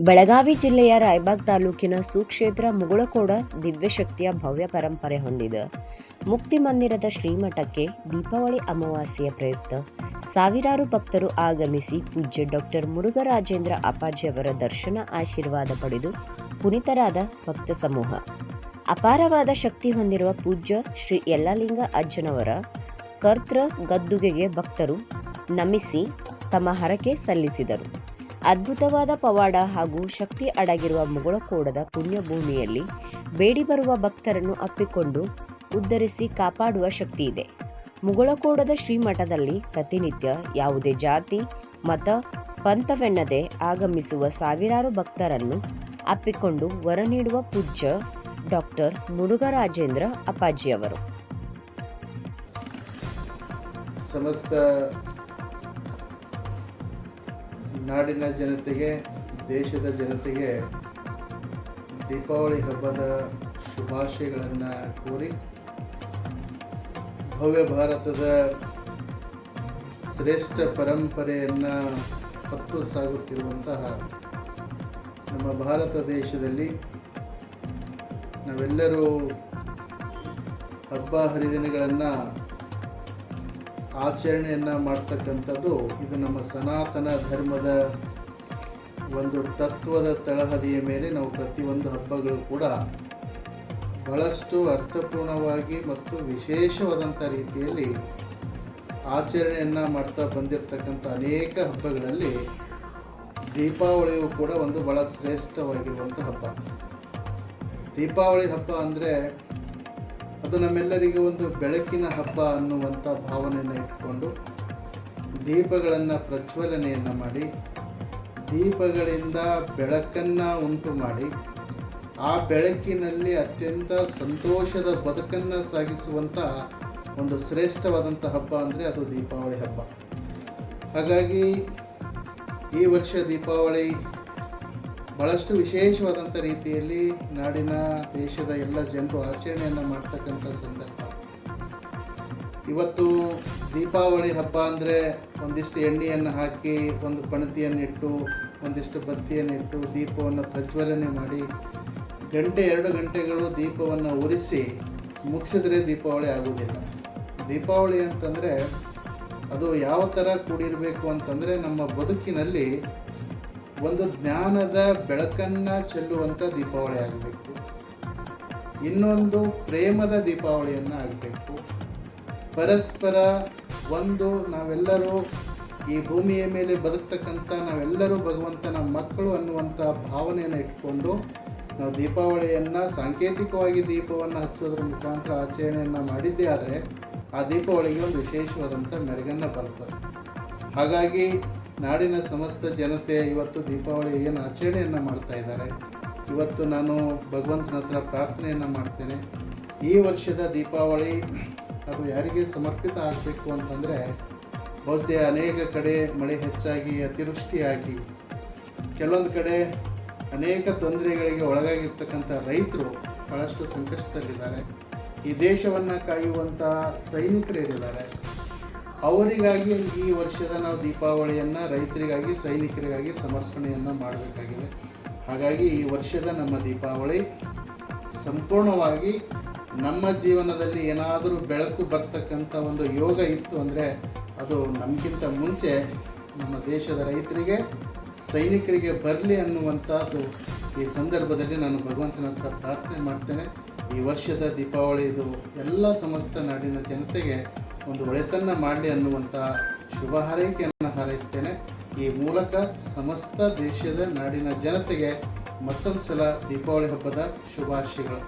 ಬೆಳಗಾವಿ ಜಿಲ್ಲೆಯ ರಾಯಬಾಗ್ ತಾಲೂಕಿನ ಸುಕ್ಷೇತ್ರ ಮುಗುಳಕೋಡ ದಿವ್ಯಶಕ್ತಿಯ ಭವ್ಯ ಪರಂಪರೆ ಹೊಂದಿದೆ. ಮುಕ್ತಿ ಮಂದಿರದ ಶ್ರೀಮಠಕ್ಕೆ ದೀಪಾವಳಿ ಅಮಾವಾಸ್ಯೆಯ ಪ್ರಯುಕ್ತ ಸಾವಿರಾರು ಭಕ್ತರು ಆಗಮಿಸಿ ಪೂಜ್ಯ ಡಾಕ್ಟರ್ ಮುರುಘರಾಜೇಂದ್ರ ಅಪ್ಪಾಜಿಯವರ ದರ್ಶನ ಆಶೀರ್ವಾದ ಪಡೆದು ಪುನೀತರಾದ ಭಕ್ತ ಸಮೂಹ. ಅಪಾರವಾದ ಶಕ್ತಿ ಹೊಂದಿರುವ ಪೂಜ್ಯ ಶ್ರೀ ಯಲ್ಲಾಲಿಂಗ ಅಜ್ಜನವರ ಕರ್ತೃ ಗದ್ದುಗೆಗೆ ಭಕ್ತರು ನಮಿಸಿ ತಮ್ಮ ಹರಕೆ ಸಲ್ಲಿಸಿದರು. ಅದ್ಭುತವಾದ ಪವಾಡ ಹಾಗೂ ಶಕ್ತಿ ಅಡಗಿರುವ ಮುಗಳಕೋಡದ ಪುಣ್ಯಭೂಮಿಯಲ್ಲಿ ಬೇಡಿ ಬರುವ ಭಕ್ತರನ್ನು ಅಪ್ಪಿಕೊಂಡು ಉದ್ಧರಿಸಿ ಕಾಪಾಡುವ ಶಕ್ತಿ ಇದೆ ಮುಗಳಕೋಡದ ಶ್ರೀಮಠದಲ್ಲಿ ಪ್ರತಿನಿತ್ಯ ಯಾವುದೇ ಜಾತಿ, ಮತ, ಪಂಥವೆನ್ನದೆ ಆಗಮಿಸುವ ಸಾವಿರಾರು ಭಕ್ತರನ್ನು ಅಪ್ಪಿಕೊಂಡು ವರ ನೀಡುವ ಪೂಜ್ಯ ಡಾಕ್ಟರ್ ಮುರುಘರಾಜೇಂದ್ರ ಅಪ್ಪಾಜಿಯವರು. ಸಮಸ್ತ ನಾಡಿನ ಜನತೆಗೆ, ದೇಶದ ಜನತೆಗೆ ದೀಪಾವಳಿ ಹಬ್ಬದ ಶುಭಾಶಯಗಳನ್ನು ಕೋರಿ ಭವ್ಯ ಭಾರತದ ಶ್ರೇಷ್ಠ ಪರಂಪರೆಯನ್ನು ಹತ್ತು ಸಾಗುತ್ತಿರುವಂತಹ ನಮ್ಮ ಭಾರತ ದೇಶದಲ್ಲಿ ನಾವೆಲ್ಲರೂ ಹಬ್ಬ ಹರಿದಿನಗಳನ್ನು ಆಚರಣೆಯನ್ನು ಮಾಡ್ತಕ್ಕಂಥದ್ದು ಇದು ನಮ್ಮ ಸನಾತನ ಧರ್ಮದ ಒಂದು ತತ್ವದ ತಳಹದಿಯ ಮೇಲೆ ನಾವು ಪ್ರತಿಯೊಂದು ಹಬ್ಬಗಳು ಕೂಡ ಬಹಳಷ್ಟು ಅರ್ಥಪೂರ್ಣವಾಗಿ ಮತ್ತು ವಿಶೇಷವಾದಂಥ ರೀತಿಯಲ್ಲಿ ಆಚರಣೆಯನ್ನು ಮಾಡ್ತಾ ಬಂದಿರತಕ್ಕಂಥ ಅನೇಕ ಹಬ್ಬಗಳಲ್ಲಿ ದೀಪಾವಳಿಯು ಕೂಡ ಒಂದು ಭಾಳ ಶ್ರೇಷ್ಠವಾಗಿರುವಂಥ ಹಬ್ಬ. ದೀಪಾವಳಿ ಹಬ್ಬ ಅಂದರೆ ಅದು ನಮ್ಮೆಲ್ಲರಿಗೆ ಒಂದು ಬೆಳಕಿನ ಹಬ್ಬ ಅನ್ನುವಂಥ ಭಾವನೆಯನ್ನು ಇಟ್ಕೊಂಡು ದೀಪಗಳನ್ನು ಪ್ರಜ್ವಲನೆಯನ್ನು ಮಾಡಿ, ದೀಪಗಳಿಂದ ಬೆಳಕನ್ನು ಉಂಟು ಮಾಡಿ, ಆ ಬೆಳಕಿನಲ್ಲಿ ಅತ್ಯಂತ ಸಂತೋಷದ ಬದುಕನ್ನು ಸಾಗಿಸುವಂಥ ಒಂದು ಶ್ರೇಷ್ಠವಾದಂಥ ಹಬ್ಬ ಅಂದರೆ ಅದು ದೀಪಾವಳಿ ಹಬ್ಬ. ಹಾಗಾಗಿ ಈ ವರ್ಷ ದೀಪಾವಳಿ ಭಾಳಷ್ಟು ವಿಶೇಷವಾದಂಥ ರೀತಿಯಲ್ಲಿ ನಾಡಿನ ದೇಶದ ಎಲ್ಲ ಜನರು ಆಚರಣೆಯನ್ನು ಮಾಡ್ತಕ್ಕಂಥ ಸಂದರ್ಭ. ಇವತ್ತು ದೀಪಾವಳಿ ಹಬ್ಬ ಅಂದರೆ ಒಂದಿಷ್ಟು ಎಣ್ಣೆಯನ್ನು ಹಾಕಿ ಒಂದು ಪಣತಿಯನ್ನಿಟ್ಟು, ಒಂದಿಷ್ಟು ಬತ್ತಿಯನ್ನಿಟ್ಟು ದೀಪವನ್ನು ಪ್ರಜ್ವಲನೆ ಮಾಡಿ ಗಂಟೆ ಎರಡು ಗಂಟೆಗಳು ದೀಪವನ್ನು ಉರಿಸಿ ಮುಗಿಸಿದ್ರೆ ದೀಪಾವಳಿ ಆಗುವುದಿಲ್ಲ. ದೀಪಾವಳಿ ಅಂತಂದರೆ ಅದು ಯಾವ ಥರ ಕೂಡಿರಬೇಕು ಅಂತಂದರೆ ನಮ್ಮ ಬದುಕಿನಲ್ಲಿ ಒಂದು ಜ್ಞಾನದ ಬೆಳಕನ್ನು ಚೆಲ್ಲುವಂಥ ದೀಪಾವಳಿ ಆಗಬೇಕು. ಇನ್ನೊಂದು ಪ್ರೇಮದ ದೀಪಾವಳಿಯನ್ನು ಆಗಬೇಕು. ಪರಸ್ಪರ ಒಂದು ನಾವೆಲ್ಲರೂ ಈ ಭೂಮಿಯ ಮೇಲೆ ಬದುಕ್ತಕ್ಕಂಥ ನಾವೆಲ್ಲರೂ ಭಗವಂತನ ಮಕ್ಕಳು ಅನ್ನುವಂಥ ಭಾವನೆಯನ್ನು ಇಟ್ಕೊಂಡು ನಾವು ದೀಪಾವಳಿಯನ್ನು ಸಾಂಕೇತಿಕವಾಗಿ ದೀಪವನ್ನು ಹಚ್ಚೋದ್ರ ಮುಖಾಂತರ ಆಚರಣೆಯನ್ನು ಮಾಡಿದ್ದೇ ಆದರೆ ಆ ದೀಪಾವಳಿಗೆ ಒಂದು ವಿಶೇಷವಾದಂಥ ಮೆರುಗನ್ನು ಬರ್ತದೆ ಹಾಗಾಗಿ ನಾಡಿನ ಸಮಸ್ತ ಜನತೆ ಇವತ್ತು ದೀಪಾವಳಿ ಏನು ಆಚರಣೆಯನ್ನು ಮಾಡ್ತಾ ಇದ್ದಾರೆ. ಇವತ್ತು ನಾನು ಭಗವಂತನ ಹತ್ರ ಪ್ರಾರ್ಥನೆಯನ್ನು ಮಾಡ್ತೇನೆ. ಈ ವರ್ಷದ ದೀಪಾವಳಿ ಅದು ಯಾರಿಗೆ ಸಮರ್ಪಿತ ಆಗಬೇಕು ಅಂತಂದರೆ ಬಹುಶಃ ಅನೇಕ ಕಡೆ ಮಳೆ ಹೆಚ್ಚಾಗಿ, ಅತಿವೃಷ್ಟಿಯಾಗಿ, ಕೆಲವೊಂದು ಕಡೆ ಅನೇಕ ತೊಂದರೆಗಳಿಗೆ ಒಳಗಾಗಿರ್ತಕ್ಕಂಥ ರೈತರು ಭಾಳಷ್ಟು ಸಂಕಷ್ಟದಲ್ಲಿದ್ದಾರೆ. ಈ ದೇಶವನ್ನು ಕಾಯುವಂಥ ಸೈನಿಕರೇನಿದ್ದಾರೆ ಅವರಿಗಾಗಿ ಈ ವರ್ಷದ ನಾವು ದೀಪಾವಳಿಯನ್ನು ರೈತರಿಗಾಗಿ, ಸೈನಿಕರಿಗಾಗಿ ಸಮರ್ಪಣೆಯನ್ನು ಮಾಡಬೇಕಾಗಿದೆ. ಹಾಗಾಗಿ ಈ ವರ್ಷದ ನಮ್ಮ ದೀಪಾವಳಿ ಸಂಪೂರ್ಣವಾಗಿ ನಮ್ಮ ಜೀವನದಲ್ಲಿ ಏನಾದರೂ ಬೆಳಕು ಬರ್ತಕ್ಕಂಥ ಒಂದು ಯೋಗ ಇತ್ತು ಅಂದರೆ ಅದು ನಮಗಿಂತ ಮುಂಚೆ ನಮ್ಮ ದೇಶದ ರೈತರಿಗೆ, ಸೈನಿಕರಿಗೆ ಬರಲಿ ಅನ್ನುವಂಥದ್ದು ಈ ಸಂದರ್ಭದಲ್ಲಿ ನಾನು ಭಗವಂತನ ಹತ್ರ ಪ್ರಾರ್ಥನೆ ಮಾಡ್ತೇನೆ. ಈ ವರ್ಷದ ದೀಪಾವಳಿ ಇದು ಎಲ್ಲ ಸಮಸ್ತ ನಾಡಿನ ಜನತೆಗೆ ಒಂದು ಒಳಿತನ್ನು ಮಾಡಲಿ ಅನ್ನುವಂಥ ಶುಭ ಹಾರೈಕೆಯನ್ನು ಹಾರೈಸ್ತೇನೆ. ಈ ಮೂಲಕ ಸಮಸ್ತ ದೇಶದ ನಾಡಿನ ಜನತೆಗೆ ಮತ್ತೊಂದು ಸಲ ದೀಪಾವಳಿ ಹಬ್ಬದ ಶುಭಾಶಯಗಳು.